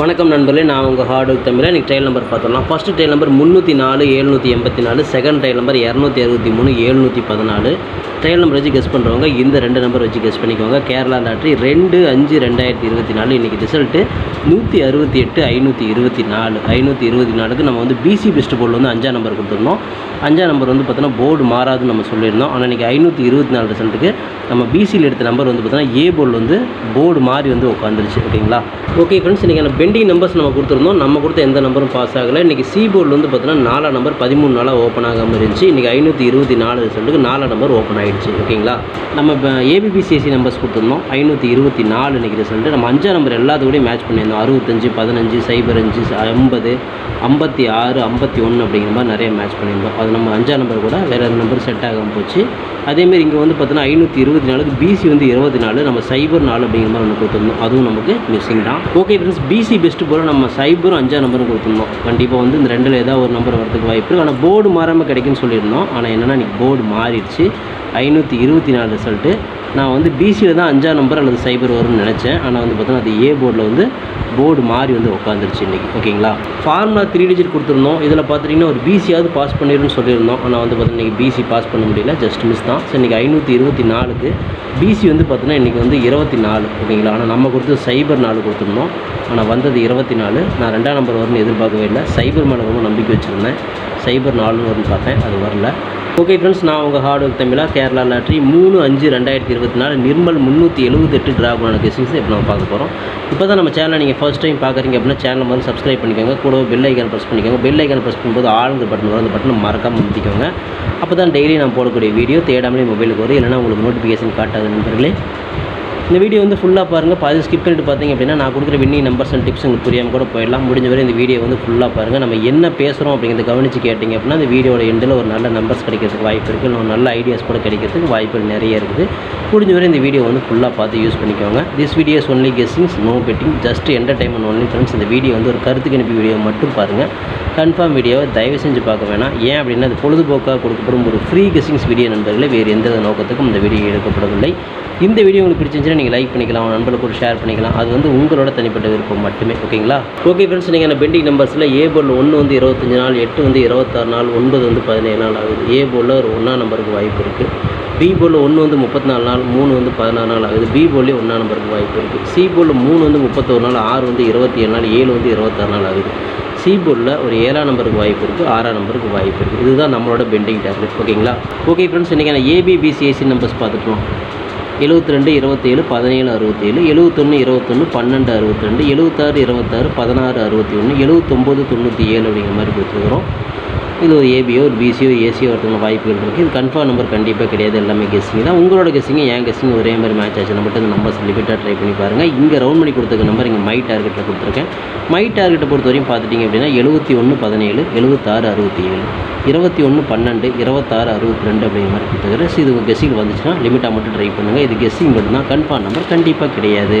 வணக்கம் நண்பர்களே நான் உங்கள் ஹார்ட் ஒர்க் தமிழ் இன்றைக்கி ட்ரையல் நம்பர் பார்த்துடலாம். ஃபஸ்ட்டு ட்ரையல் நம்பர் முந்நூற்றி நாலு எழுநூற்றி எண்பத்தி நாலு. செகண்ட் ட்ரையல் நம்பர் இரநூத்தி அறுபத்தி மூணு எழுநூற்றி பதினாலு. ட்ரையல் நம்பர் வச்சு கெஸ் பண்ணுறவங்க இந்த ரெண்டு நம்பர் வச்சு கெஸ் பண்ணிக்கோங்க. கேரளா லாட்ரி ரெண்டு அஞ்சு ரெண்டாயிரத்தி இருபத்தி நாலு. இன்றைக்கி ரிசல்ட்டு நூற்றி அறுபத்தி எட்டு ஐநூற்றி இருபத்தி நாலு. ஐநூற்றி இருபத்தி நாலுக்கு நம்ம வந்து பிசி பெஸ்ட் போர்டில் வந்து அஞ்சாம் நம்பர் கொடுத்துருந்தோம் அஞ்சாம் நம்பர் வந்து பார்த்தோன்னா போர்டு மாறாதுன்னு நம்ம சொல்லியிருந்தோம். ஆனால் இன்றைக்கி ஐநூற்றி இருபத்தி நாலு ரிசல்ட்டுக்கு நம்ம பிசியில் எடுத்த நம்பர் வந்து பார்த்தோன்னா ஏ போர்டில் வந்து போர்டு மாறி வந்து உட்காந்துருச்சு ஓகேங்களா? ஓகே ஃப்ரெண்ட்ஸ் இன்றைக்கி அந்த பெண்டிங் நம்பர்ஸ் நம்ம கொடுத்துருந்தோம். நம்ம கொடுத்த எந்த நம்பரும் பாஸ் ஆகலை. இன்றைக்கி சி போர்டில் வந்து பார்த்தோன்னா நாலாம் நம்பர் பதிமூணு நாளாக ஓப்பன் ஆகாமல் இருந்துச்சு. இன்றைக்கி ஐநூற்றி இருபத்தி நாலு ரிசல்ட்டுக்கு நாலாம் நம்பர் ஓப்பன் ஆகிடுச்சு ஓகேங்களா? நம்ம இப்போ ஏபிபிசிஎஸ்சி நம்பர்ஸ் கொடுத்துருந்தோம். ஐநூற்றி இருபத்தி நாலு இன்றைக்கி ரிசல்ட்டு நம்ம அஞ்சாம் நம்பர் எல்லாத்துக்கூடயும் மேட்ச் பண்ணியிருந்தோம். அறுபத்தஞ்சு பதினஞ்சு சைபர் அஞ்சு ஐம்பது ஐம்பத்தி ஆறு ஐம்பத்தி ஒன்று அப்படிங்கிற மாதிரி நிறைய மேட்ச் பண்ணியிருந்தோம். அது நம்ம அஞ்சாம் நம்பர் கூட வேறு நம்பர் செட் ஆகாமல் போச்சு. அதேமாரி இங்கே வந்து பார்த்தீங்கன்னா ஐநூற்றி இருபத்தி நாலுக்கு பிசி வந்து இருபத்தி நாலு நம்ம சைபர் நாலு அப்படிங்கிற மாதிரி ஒன்று கொடுத்துருந்தோம். அதுவும் நமக்கு மிஸ்ஸிங் தான். ஓகே ஃப்ரெண்ட்ஸ் பிசி பெஸ்ட்டு போல் நம்ம சைபரும் அஞ்சாம் நம்பரும் கொடுத்துருந்தோம். கண்டிப்பாக வந்து இந்த ரெண்டில் ஏதாவது ஒரு நம்பர் வரதுக்கு வாய்ப்பு இருக்குது ஆனால் போர்டு மாறாமல் கிடைக்குன்னு சொல்லியிருந்தோம். ஆனால் என்னென்னா இன்றைக்கி போர்டு மாறிடுச்சு. ஐநூற்றி இருபத்தி நாலு ரிசல்ட்டு நான் வந்து பிசியில் தான் அஞ்சாம் நம்பர் அல்லது சைபர் வரும்னு நினச்சேன். ஆனால் வந்து பார்த்தோன்னா அது ஏ போர்டில் வந்து போர்டு மாறி வந்து உட்காந்துருச்சு இன்றைக்கி ஓகேங்களா? ஃபார்முலா த்ரீ டிஜிட் கொடுத்துருந்தோம். இதில் பார்த்துட்டிங்கன்னா ஒரு பிசியாவது பாஸ் பண்ணிடுன்னு சொல்லியிருந்தோம். ஆனால் வந்து பார்த்தீங்கன்னா இன்றைக்கி பிசி பாஸ் பண்ண முடியல. ஜஸ்ட் மிஸ் தான். ஸோ இன்றைக்கி ஐநூற்றி இருபத்தி நாலுக்கு பிசி வந்து பார்த்தீங்கன்னா இன்றைக்கி வந்து இருபத்தி நாலு. ஓகேங்களா? ஆனால் நம்ம கொடுத்தது சைபர் நாலு கொடுத்துருந்தோம். ஆனால் வந்தது இருபத்தி நாலு. நான் ரெண்டாம் நம்பர் வரும்னு எதிர்பார்க்கவே இல்லை. சைபர் மேலே ரொம்ப நம்பிக்கை வச்சுருந்தேன். சைபர் நாலுன்னு வரும்னு பார்த்தேன். அது வரல. ஓகே ஃப்ரெண்ட்ஸ் நான் உங்கள் ஹார்ட் ஒர்க் தமிழா கேரளா லாட்ரி மூணு அஞ்சு ரெண்டாயிரத்தி இருபத்தி நாலு நிர்மல் முந்நூற்றி எழுபத்தெட்டு ட்ராகுனான கெஸிங்ஸ் இப்போ நம்ம பார்க்க போகிறோம் இப்போ தான் நம்ம சேனலை நீங்கள் ஃபஸ்ட் டைம் பார்க்குறீங்க அப்படின்னா சேனலை வந்து சப்ஸ்கிரைப் பண்ணிக்கோங்க. கூட பெல் ஐக்கான் ப்ரெஸ் பண்ணிக்கோங்க. பெல் ஐக்கான் ப்ரெஸ் பண்ணும்போது ஆளுங்க பட்டன் வரும். அந்த பட்டனை மறக்காமல் முட்டிக்கோங்க அப்போ தான் டெய்லி நான் போடக்கூடிய வீடியோ தேடாமலே மொபைலுக்கு வரும். இல்லைனா உங்களுக்கு நோட்டிஃபிகேஷன் காட்டாது நண்பர்களே இந்த வீடியோ வந்து ஃபுல்லாக பாருங்கள் பாதி ஸ்கிப் பண்ணிட்டு பார்த்தீங்க அப்படின்னா நான் கொடுக்குற வின்னிங் நம்பர்ஸ் அண்ட் டிப்ஸ் உங்களுக்கு புரியாமல் கூட போயிடலாம். முடிஞ்ச வரை இந்த வீடியோ வந்து ஃபுல்லாக பாருங்கள் நம்ம என்ன பேசுகிறோம் அப்படிங்கிறத கவனித்து கேட்டிங்க அப்படின்னா இந்த வீடியோட எண்டில் ஒரு நல்ல நம்பர்ஸ் கிடைக்கிறதுக்கு வாய்ப்பு இருக்குது இல்லை ஒரு நல்ல ஐடியாஸ் கூட கிடைக்கிறதுக்கு வாய்ப்புகள் நிறைய இருக்குது. முடிஞ்ச வரை இந்த வீடியோ வந்து ஃபுல்லாக பார்த்து யூஸ் பண்ணிக்கோங்க. This videos only guessings no betting just entertainment only friends இந்த வீடியோ வந்து ஒரு கருத்து கணிப்பு வீடியோ மட்டும் பாருங்கள் கன்ஃபார்ம் வீடியோவை தயவு செஞ்சு பார்க்க வேணாம். ஏன் அப்படின்னா அது பொழுதுபோக்காக கொடுக்கப்படும் ஒரு ஃப்ரீ கெஸ்ஸிங்ஸ் வீடியோ நண்பர்களே. வேறு எந்த நோக்கத்துக்கும் இந்த வீடியோ எடுக்கப்படவில்லை. இந்த வீடியோ உங்களுக்கு பிடிச்சிருந்துச்சுன்னா நீங்கள் லைக் பண்ணிக்கலாம் உங்கள் நண்பர்களுக்கு ஒரு ஷேர் பண்ணிக்கலாம். அது வந்து உங்களோட தனிப்பட்ட விருப்பம் மட்டுமே ஓகேங்களா? ஓகே ஃப்ரெண்ட்ஸ் நீங்கள் அந்த பெண்டிங் நம்பர்ஸில் ஏ போர்டில் ஒன்று வந்து இருபத்தஞ்சு நாள் எட்டு வந்து இருபத்தாறு நாள் ஒன்பது வந்து பதினேழு நாள் ஆகுது. ஏ போர்டில் ஒரு ஒன்றா நம்பருக்கு வாய்ப்பு இருக்குது பி போலில் ஒன்று வந்து முப்பத்தி நாலு நாள் மூணு வந்து பதினாறு நாள் ஆகுது. பி போர்ட்லேயே ஒன்றா நம்பருக்கு வாய்ப்பு இருக்குது சி போலில் மூணு வந்து முப்பத்தொரு நாள் ஆறு வந்து இருபத்தி ஏழு நாள் ஏழு வந்து இருபத்தாறு நாள் ஆகுது. சி போர்டில் ஒரு ஏழாம் நம்பருக்கு வாய்ப்பு இருக்குது ஆறாம் நம்பருக்கு வாய்ப்பு இருக்குது இதுதான் நம்மளோட பெண்டிங் டேப்லெட் ஓகேங்களா? ஓகே ஃப்ரெண்ட்ஸ் இன்றைக்கி நான் ஏபிபிசிஎஸ்சி நம்பர்ஸ் பார்த்துட்டோம் எழுபத்தி ரெண்டு இருபத்தேழு பதினேழு அறுபத்தேழு எழுபத்தொன்று இருபத்தொன்று பன்னெண்டு அறுபத்தி ரெண்டு எழுபத்தாறு இருபத்தாறு பதினாறு அறுபத்தி ஒன்று எழுபத்தொம்போது தொண்ணூற்றி ஏழு அப்படிங்கிற மாதிரி கொடுத்துருக்குறோம். இது ஒரு ஏபியோ ஒரு பிசியோ ஏசியோ ஒருத்தவங்க வாய்ப்புகள் இருக்குது இது கன்ஃபார்ம் நம்பர் கண்டிப்பாக கிடையாது. எல்லாமே கெஸ்ஸிங் தான். உங்களோட கெஸ்ஸிங் என் கெஸ்ஸிங் ஒரே மாதிரி மேட்ச் ஆச்சு. மட்டும் இந்த நம்பர்ஸ் லிமிட்டாக ட்ரை பண்ணி பாருங்கள் இங்கே ரவுண்ட் பண்ணி கொடுத்துருக்க நம்பர் இங்கே மை டார்கெட்டில் கொடுத்துருக்கேன். மை டார்கெட்டை பொறுத்த வரையும் பார்த்துட்டிங்க அப்படின்னா எழுபத்தி ஒன்று பதினேழு எழுபத்தாறு அறுபத்தி ஏழு இருபத்தி ஒன்று பன்னெண்டு இருபத்தாறு அறுபத்தி ரெண்டு அப்படிங்கிற மாதிரி கொடுத்துருக்குறேன் ஸோ இது கெஸ்ஸிங் வந்துச்சுன்னா லிமிட்டாக மட்டும் ட்ரை பண்ணுங்கள் இது கெஸ்ஸிங் மட்டும்தான். கன்ஃபார்ம் நம்பர் கண்டிப்பாக கிடையாது.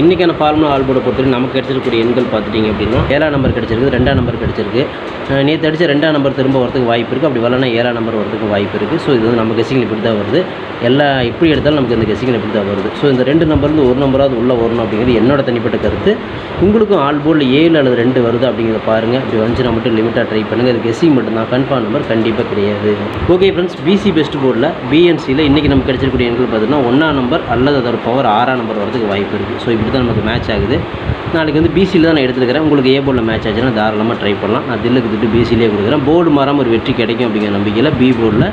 இன்றைக்கான ஃபார்முலா ஆல்போர்டை பொறுத்தவரைக்கும் நமக்கு கிடைச்சிருக்கக்கூடிய எண்கள் பார்த்துட்டிங்க அப்படின்னா ஏழாம் நம்பர் கிடச்சிருக்கு ரெண்டாம் நம்பர் கிடச்சிருக்கு. நேற்று அடிச்ச ரெண்டாம் நம்பர் திரும்ப வரதுக்கு வாய்ப்பு இருக்குது அப்படி வரலன்னா ஏழாம் நம்பர் வரதுக்கு வாய்ப்பு இருக்குது ஸோ இது வந்து நம்ம கெஸிங்கில் இப்படி தான் வருது. எல்லா எப்படி எடுத்தாலும் நமக்கு இந்த கெஸிங்கில் இப்படி தான் வருது. ஸோ இந்த ரெண்டு நம்பர்லேருந்து ஒரு நம்பராவது உள்ளே வரணும் அப்படிங்கிறது என்னோட தனிப்பட்ட கருத்து. உங்களுக்கும் ஆல் போர்டில் ஏழு அல்லது ரெண்டு வருது அப்படிங்கிறத பாருங்கள் அப்படி வந்துச்சுன்னா மட்டும் லிமிட்டாக ட்ரை பண்ணுங்கள் இது கெசிங் மட்டும்தான். கன்ஃபார்ம் நம்பர் கண்டிப்பாக கிடையாது. ஓகே ஃப்ரெண்ட்ஸ் பிசி பெஸ்ட் போர்டில் பிஎன்சியில் இன்றைக்கி நமக்கு கிடைச்சிருக்கக்கூடிய எண்கள் பார்த்தீங்கன்னா ஒன்றாம் நம்பர் அல்லது அதோட பவர் ஆறாம் நம்பர் வரதுக்கு வாய்ப்பு இருக்குது ஸோ இப்படி தான் நமக்கு மேட்ச் ஆகுது. நாளைக்கு வந்து பிசியில் தான் நான் எடுத்துருக்கிறேன். உங்களுக்கு ஏ போர்டில் மேட்ச் ஆச்சுன்னா தாராளமாக ட்ரை பண்ணலாம். நான் தில்லுக்கு திட்டு பிசிலே கொடுக்குறேன். போர்டு மாறாமல் ஒரு வெற்றி கிடைக்கும் அப்படிங்கிற நம்பிக்கையில் பி போர்டில்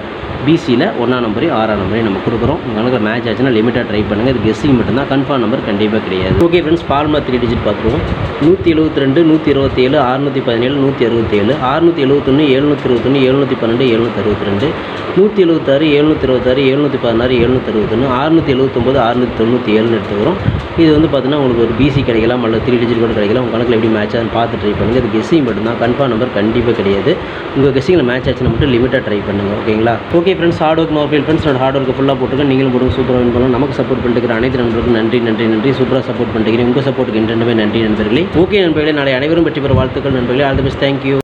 பிசியில் ஒன்றாம் நம்பரையும் ஆறாம் நம்பரையும் நம்ம கொடுக்குறோம். உங்களுக்கு மேட்ச் ஆச்சுன்னா லிமிட்டாக ட்ரை பண்ணுங்கள் இது கெஸ்ஸிங் மட்டும்தான். கன்ஃபார்ம் நம்பர் கண்டிப்பாக கிடையாது. Okay friends formula three digit பார்த்துருவோம். நூற்றி எழுபத்தி ரெண்டு நூற்றி இருபத்தேழு அறுநூற்றி பதினேழு நூற்றி அறுபத்தேழு அறுநூற்றி எழுபத்தொன்று எழுநூற்றி இருபத்தொன்று எழுநூற்றி பன்னெண்டு எழுநூற்றி அறுபத்தி ரெண்டு நூற்றி எழுபத்தாறு எழுநூற்றி இருபத்தாறு எழுநூற்றி பதினாறு எழுநூற்றி அறுபத்தொன்று அறுநூற்றி எழுபத்தொம்போது அறுநூற்றி தொண்ணூற்றி ஏழுன்னு எடுத்துக்கிறோம். இது வந்து பார்த்தீங்கன்னா உங்களுக்கு ஒரு பிசி கிடைக்கலாம் அல்லது த்ரீ டிஜிட் கூட கிடைக்கலாம். உங்கள் கணக்கில் எப்படி மேட்ச் ஆகுதுன்னு பார்த்து ட்ரை பண்ணுங்கள் அது கெஸ்ஸிங் மட்டும்தான். கன்ஃபார்ம் நம்பர் கண்டிப்பாக கிடையாது. உங்கள் கெஸ்ஸிங்கில் மேட்ச் ஆச்சுன்னா மட்டும் லிமிட்டாக ட்ரை பண்ணுங்கள் ஓகேங்களா okay friends hard work noble friends நான் ஹார்ட் ஒர்க்கு ஃபுல்லாக போட்டுருக்கேன் நீங்களும் போடுங்க. சூப்பராக வின் பண்ணலாம் நமக்கு சப்போர்ட் பண்ணிட்டு அனைத்து நண்பர்களுக்கும் நன்றி நன்றி நன்றி. சூப்பராக சப்போர்ட் பண்ணிக்கிறேன். உங்கள் சப்போர்ட்டுக்கு என்றென்றுமே நன்றி நண்பர்களே. ஓகே நண்பர்களே. நாளை அனைவரும் பற்றி பெற வாழ்த்துக்கள் நண்பர்களே. All the best thank you